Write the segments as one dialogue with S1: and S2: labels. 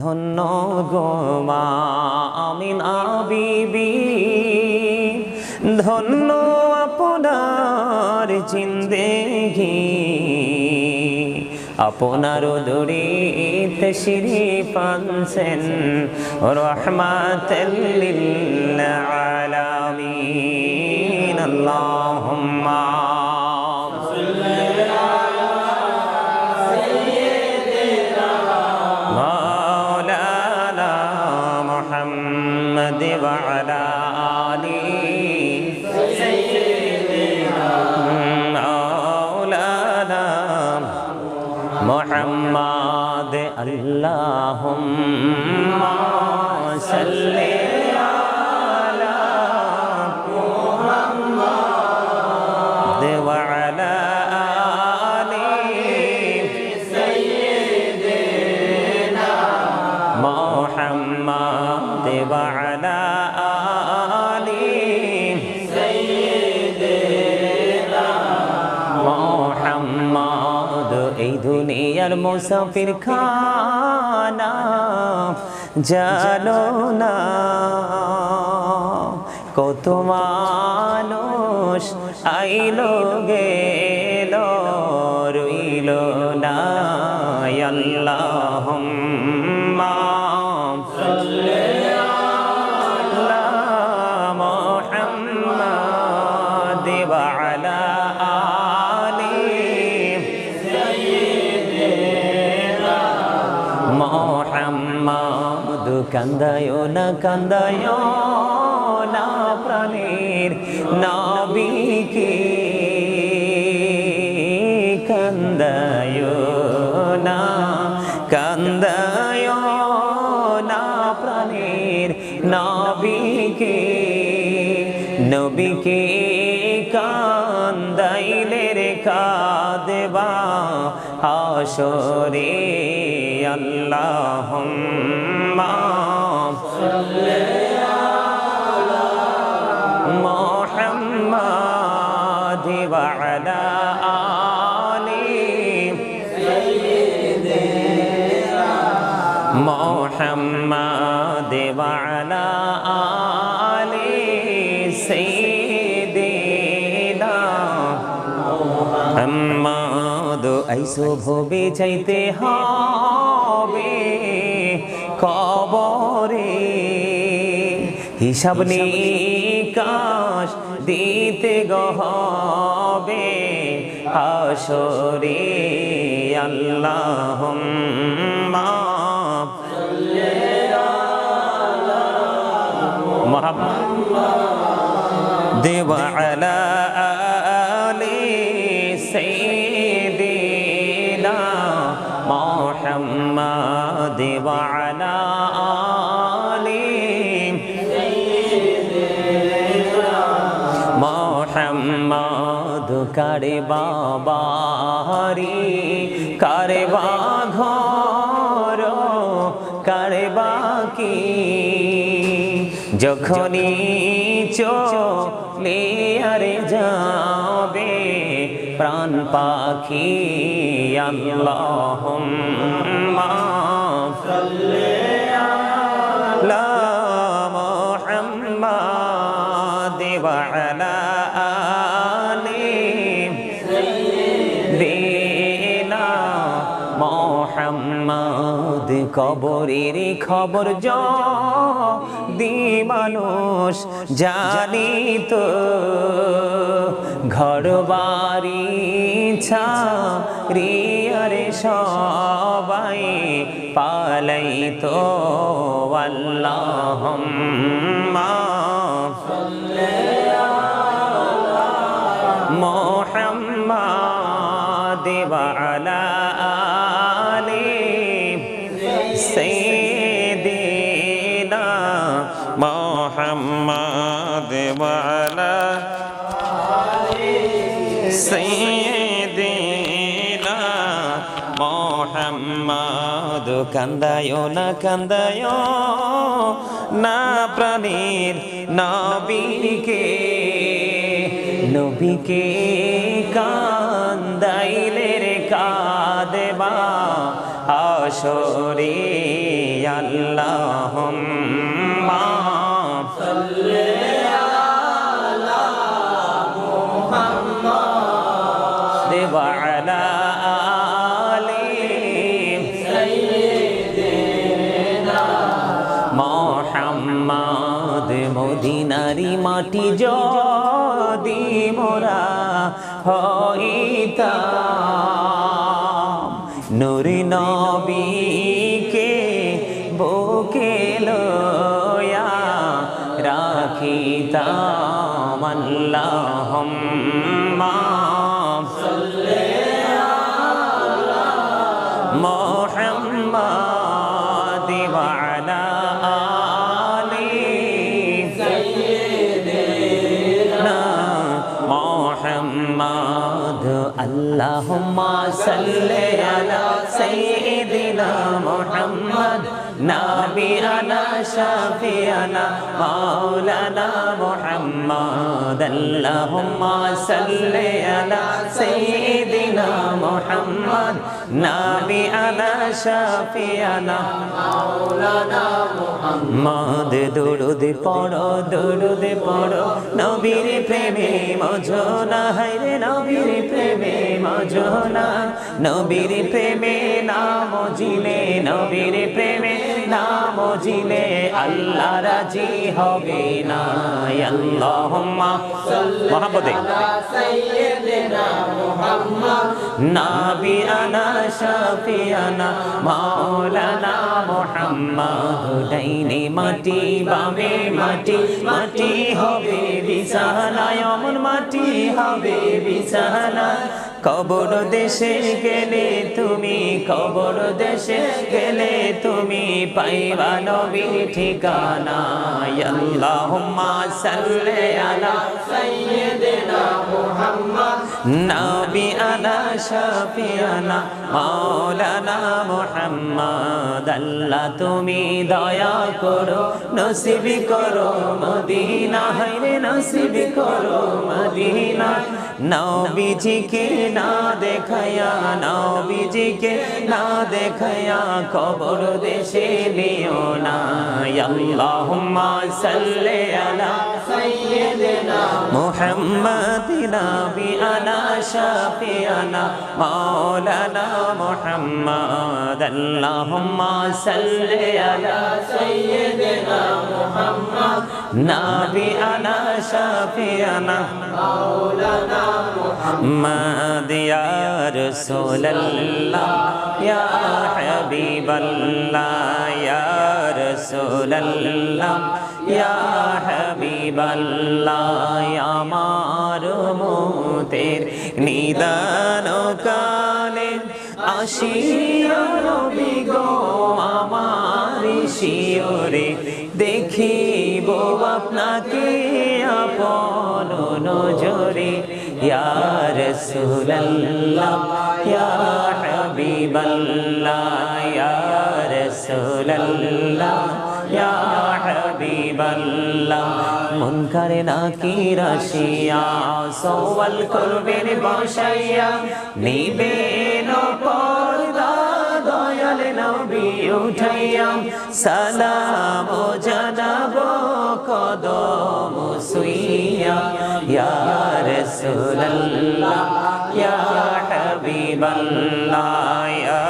S1: ধন্য গোমা আমিনা বিবি। ধন্য আপনার জিন্দেগি। আপনার দরিত শ্রী পানসেন রহমাতাল্লিল আলামিন। আল্লাহুম্মা محمد اللهم صل মুসাফির খানা জানো না কত মানুষ আইলো গেল কান্দায় না কান্দায় না প্রাণীর নবীকে। কান্দায় না কান্দায় না প্রাণীর নবীকে। নবীকে কান্দাইলে রে কাঁদবা হাসরে। اللهم صل আইসো ভবে চাইতে হবে কবরে হিসাব নিকাশ দিতে গহবে হাসরে আল্লাহুম্মা محمد وعلى কারে বাবারি কারে বা ঘর, কারে বাকি যখনই চলে আরে যাবে প্রাণ পাখি, আল্লাহুম্মা লা কবরের খবর দি মানুষ জানি তো ঘর বাড়ি রিয়ারে সবাই পালাই তো আল্লাহুম্মা। মোহাম্মদ কান্দায় না কান্দায় না প্রাণীর নবীকে নবীকে কান্দাই আজরাইলের কাদেবা হাসরে আল্লাহুম্মা। দেবা দিনারি মাটি যদি মোরা হইতা নুরি নবীকে বুকে লয়া রাখিতাম। আল্লাহুম্মা সাল্লি আলা আল্লাহুম্মা সাল্লি আলা সাইয়্যিদিনা মুহাম্মদ নাবিয়ানা শাফিয়ানা মাওলানা মুহাম্মদ আল্লাহুম্মা সাল্লি আলা সাইয়্যিদিনা মুহাম্মদ নাবিয়ানা শাফিয়ানা মাওলানা মুহাম্মদ দুরুদ পড়ো দুরুদ পড়ো, নবীর প্রেমে মজনা হায় রে নবীর প্রেমে মজনা নবীর প্রেমে নাম জিলে নবীর প্রেমে নাম জিলে আল্লাহ রাজি হবে না ডাইনে মাটি মাটি মাটি হবে মাটি হবে কবর দেশে গেলে তুমি, কবর দেশে গেলে তুমি পাইবা নবীর ঠিকানা আল্লাহুম্মা সাল্লি আলা নাবিয়ানা শফিয়ানা, মাওলানা মুহাম্মদ, আল্লাহ তুমি দয়া করো, নসিব করো মদিনা হাইরে নসিব করো মদিনা। নবীজিকে না দেখায়া নবীজিকে না দেখায়া কবর দেশে নিও না আল্লাহুম্মা সাল্লি আলা সাইয়্যিদিনা মুহাম্মাদ নাবিয়ানা শাফিয়ানা মাওলানা মুহাম্মাদ। আল্লাহুম্মা সাল্লি আলা সাইয়্যিদিনা মুহাম্মাদ নাবিয়ানা শাফিয়ানা محمد يا رسول الله يا حبيب الله يا رسول الله يا حبيب الله يا মারমতের নিদান কালে আসিয়া নবী গো, আমার শিওরে দেখিব আপনাকে আপন নজরে। ইয়া রাসূলুল্লাহ, ইয়া হাবিবাল্লাহ, ইয়া রাসূলুল্লাহ, ইয়া হাবিবাল্লাহ। মুনকার নাকির আসিয়া সওয়াল করবেন বসাইয়া নিবেন পর্দা দয়াল নবী উঠাইয়া সালাম জানাব কদম সুইয়া ইয়া রাসূলুল্লাহ, ইয়া হাবিবাল্লাহ, ইয়া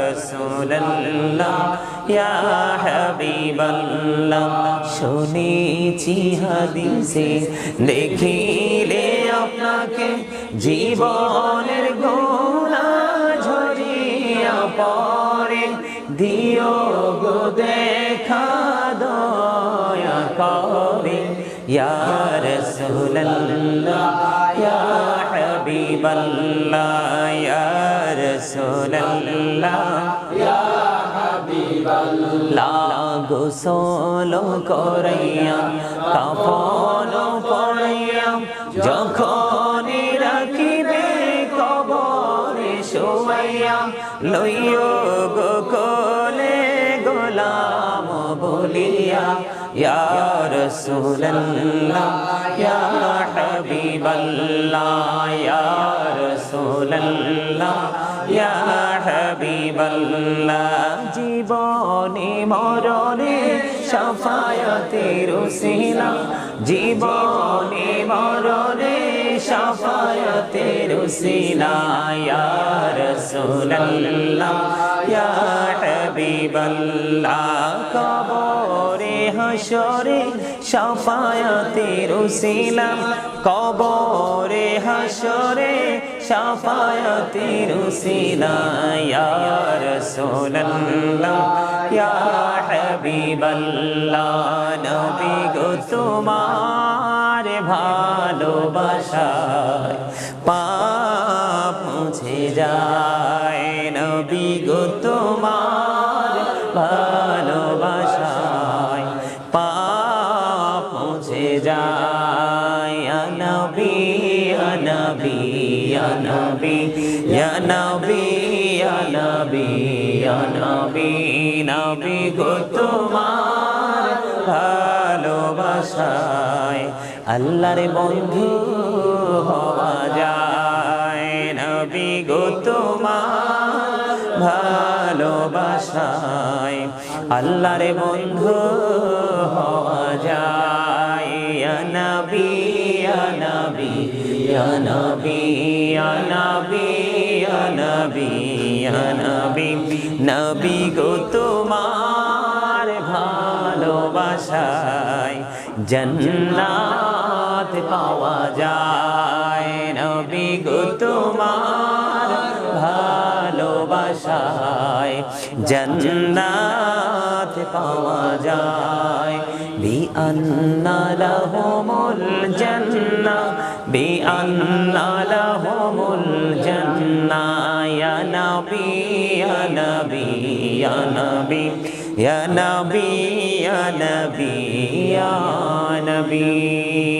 S1: রাসূলুল্লাহ, ইয়া হাবিবাল্লাহ, শুনেছি দেখিলে আপনাকে জীবনের গোনা ঝরিয়া পরে, দিও গো দেখা দয়া করে। ইয়া রাসূলুল্লাহ, ইয়া হাবিবাল্লাহ, ইয়া রাসূলুল্লাহ, ইয়া করাইয়া কাফন পড়াইয়া, যখন লইও গো গোলাম বলিয়া, ইয়া রাসূলুল্লাহ, ইয়া হাবিবাল্লাহ, ইয়া রাসূলুল্লাহ, ইয়া হাবিবাল্লাহ। জীবনে মরণে শাফায়াতের উসিলা জীবনে মরণে শাফায়াতের উসিলা ইয়া রাসূলুল্লাহ, ইয়া হাবিবাল্লাহ, কবরে হাসরে শাফায়াতের উসিলা, কবরে হাসরে শাফায়াতের উসিলা, ইয়া রাসূলুল্লাহ, ইয়া হাবিবাল্লাহ, নবী গো তোমার ভালোবাসায় পাপ মুছে যায়। নবী গো, তোমার ভালোবাসায় পাপ মুছে যায়। নবী নবী নবী নবী নবী নবী নবী গো, তোমার আল্লাহর বন্ধু হওয়া যায়। নবী গো তোমার ভালোবাসায় আল্লাহর বন্ধু হওয়া যায়। নবী নবী নবী নবী নবী নবী। নবী গো তোমার ভালোবাসায় জন্নাত পাওয়া যায়। নবী গো, তোমার ভালোবাসায় জন্নাত পাওয়া যায়। বিআন্না লাহুমুল জান্নাহ বিআন্না লাহুমুল জান্নাহ ইয়া নবী ইয়া নবী ইয়া নবী ইয়া নবী ইয়া নবী ইয়া নবী।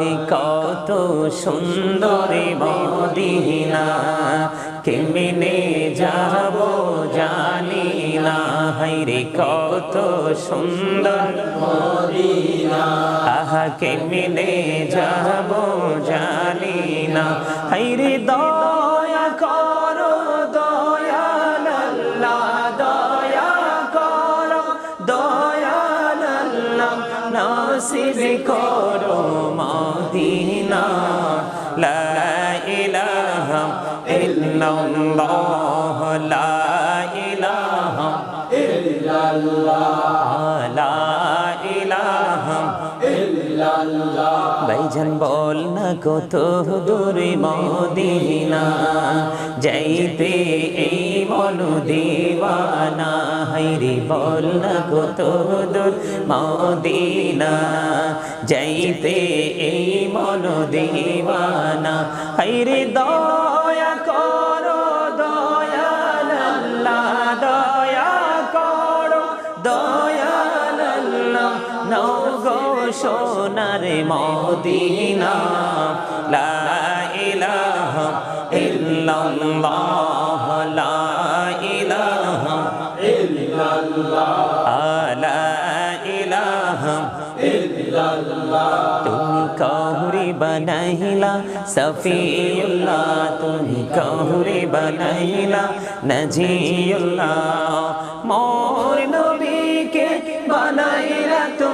S1: রে কত সুন্দরী মদিনা, কেমনে যাব জানি না। হাইরে কত সুন্দর মদিনা, আহা, কেমনে যাব জানি না। হাইরে দয়া করো, দয়াল আল্লাহ, দয়া করো, দয়াল আল্লাহ, নসিব মদিনা লা ইলাহা ইল্লাল্লাহ লা ইলাহা ইল্লাল্লাহ লা ইলাহা ভাইজান বল না কত দূরে মদিনা, যাইতে এই মন দেওয়ানা হাইরে বল না কত দূর মদিনা, যাইতে এই মনু দেওয়ানা হাইরে দয়া সোনার মদিনা, লা ইলাহা ইল্লাল্লাহ, লা ইলাহা ইল্লাল্লাহ, লা ইলাহা তুমি কাহুরি বানাইলা, সফিউল্লাহ। তুমি কাহুরি বানাইলা, নজিউল্লাহ। মোর নবীকে বানাইলা তুমি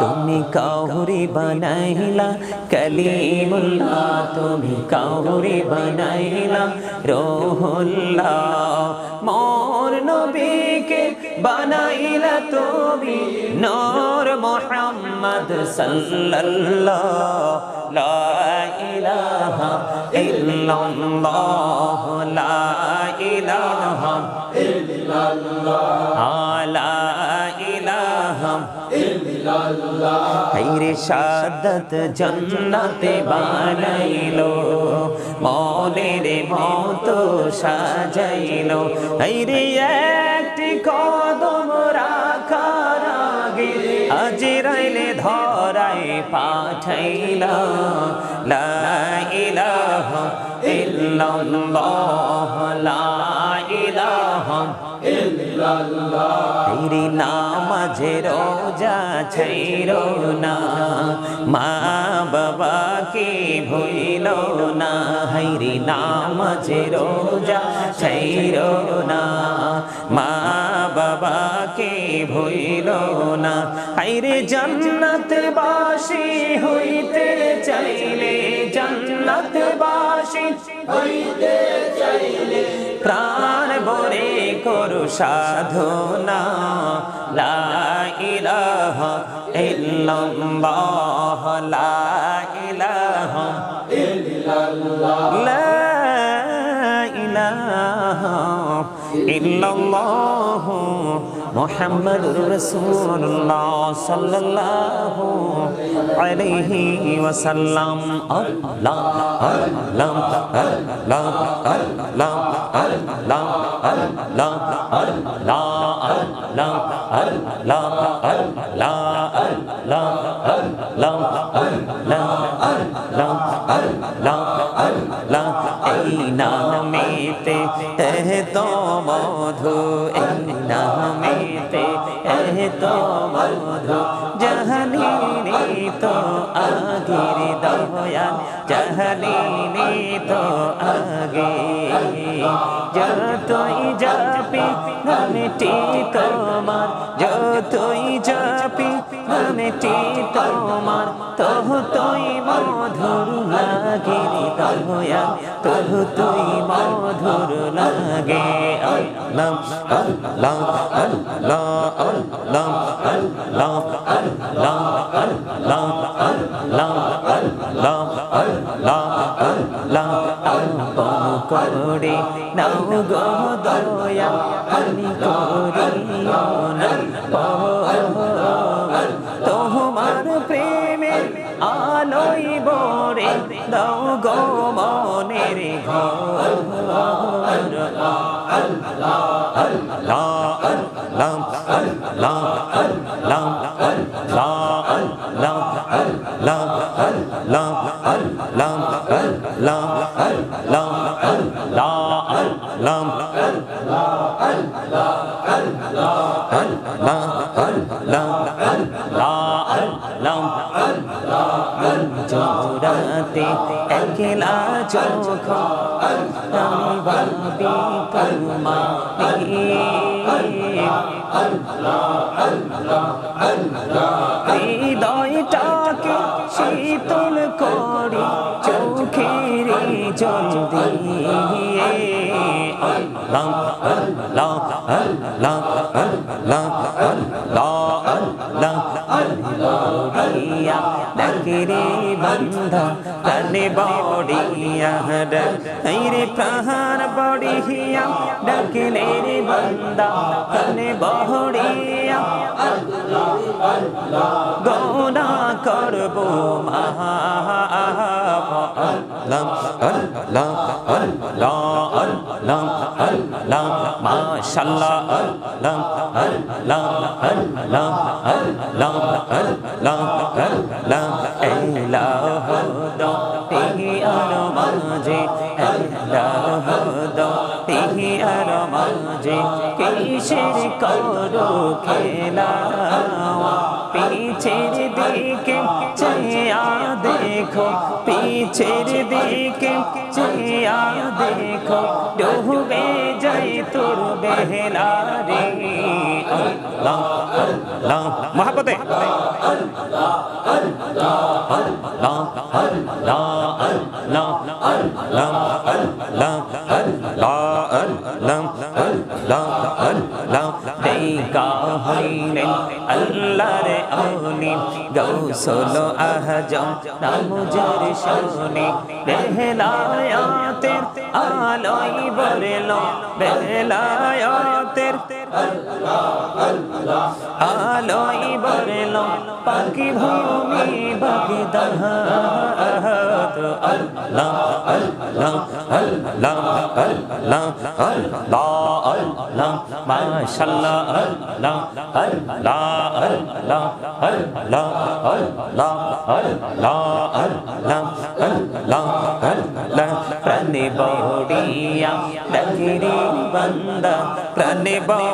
S1: তুমি কাহুরি বানাইলা কলিমুল্লাহ। তুমি কাহুরি বানাইলা রোহুল্লাহ। মোর নবী বানাইলা তুমি নূর মোহাম্মদ সাল্লাল্লাহ। লা ইলাহা ইল্লাল্লাহ লা ইলাহা লা ইলাহা হাইরে সাদত জন্নতে বানাইলো মনের মতো সাজাইলো। হাইরে একটি কদম রাখার আগে আজরাইলে ধরাই পাঠাইলা, লা ইলাহা ইল্লাল্লাহ, লা ইলাহা তেরি নামাজে রোজা ছাইর না মা বাবাকে ভুইল না হাইরি নামাজে রোজা ছাইর না মা বাবাকে ভুইল না হাইরে জান্নাত বাসি হইতে চাইলে জান্নাত বাসি হইতে চাইলে প্রাণ বরে করু সাধু লাইলাহ ইল্লাল্লাহ লাইলাহ ইল্লাল্লাহ লাইলাহ ইল্লাল্লাহ। মুহাম্মাদুর রাসূলুল্লাহ সাল্লাল্লাহু আলাইহি ওয়াসাল্লাম আল্লাহ আল্লাহ আল্লাহ আল্লাহ আল্লাহ আল্লাহ আল্লাহ আল্লাহ আল্লাহ আল্লাহ আল্লাহ আল্লাহ আল্লাহ है তো मधु जहनी तो आगे दया जहनी যতই যাপি নামটি তোমার যতই যাপি নামটি তোমার তো তুই মধুর লাগে দয়া তহু তুই মধুর লাগে আল্লাহ আল্লাহ আল্লাহ আল্লাহ আল্লাহ আল্লাহ আল্লাহ আল্লাহ আল্লাহ আল্লাহ আল্লাহ আপন করে নাও গো দয়া আমি করিও না দাও গো মনের ঘর। আল্লাহ আল্লাহ আল্লাহ खिला चोखा राम बल्बी कलमा হৃদয়টাকে শীতল করি, চোখের জল দিয়ে লাম লাম লাম লাম লাম লাম লাম দেখে রে বন্ধা কানে বড়িয়া রে প্রাণ বড়িয়া ডাকলে রে বন্ধা কানে বড়িয়া গোনা করব মহা আল্লাহ আল্লাহ আল্লাহ আল্লাহ। আল্লাহ মাশাআল্লাহ আল্লাহ আল্লাহ আল্লাহ আল্লাহ আল্লাহ আল্লাহ ইলাহ দো তিহি আর মাঝে ইলাহ দো তিহি আর মাঝে কিসের করো খেলা পিছের দিকে চেয়া দেখো পিছের দিকে চেয়া দেখো ডুবে তোর বেহেলারে আল্লাহ আল্লাহ মহাপতে লা মালিকা হইলেন আল্লাহর আউনি গৌসল আহজম নামুজার শানে বেহলায়াতের আলোয় বরেল বেহলায়াতের আলোই বরেল পাখি ভূমি বাগদাদ আল্লাহ আল্লাহ আল্লাহ আল্লাহ আল্লাহ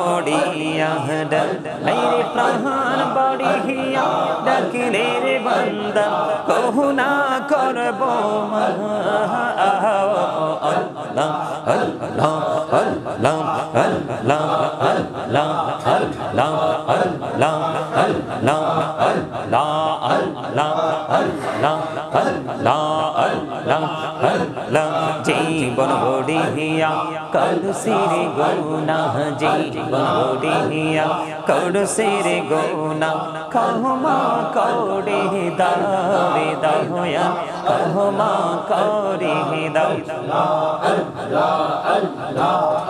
S1: বড়িয়া ডাকিরে প্রাণ বড়িয়া ডাকিরে রে বান্দা কহুনা করব আল্লাহ আল্লাহ আল্লাহ আল্লাহ আল্লাহ আল্লাহ আল্লাহ আল্লাহ আল্লাহ আল্লাহ আল্লাহ আল্লাহ আল্লাহ আল্লাহ জীবন বড়িয়া কলসিরে গৌনা জীবন বড়িয়া কলসিরে গৌনা কহমা করে দারে দয়া কহমা করে দাও।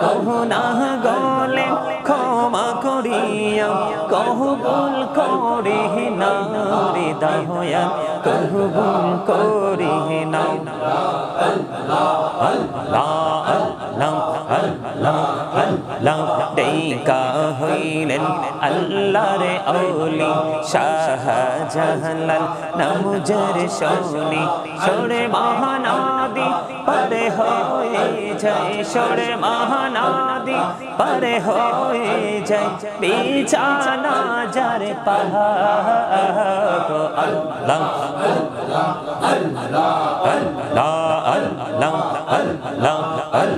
S1: কহনা গলে ক্ষমা করিয়া কহবুল করে না রে দয়া কহবুল করে না। আল্লাহ। আল্লাহ ডেকা হইলেন আল্লাহর আউলি শাহজাহালাল নামুজের শোনি সরে মহানাদি, পরে হয়ে যায় সরে মহানাদি, পরে হয়ে যায়, বিছানা যার পাহাড়, আল্লাহ আল্লাহ আল্লাহ আল্লাহ আল্লাহ আল্লাহ আল্লাহ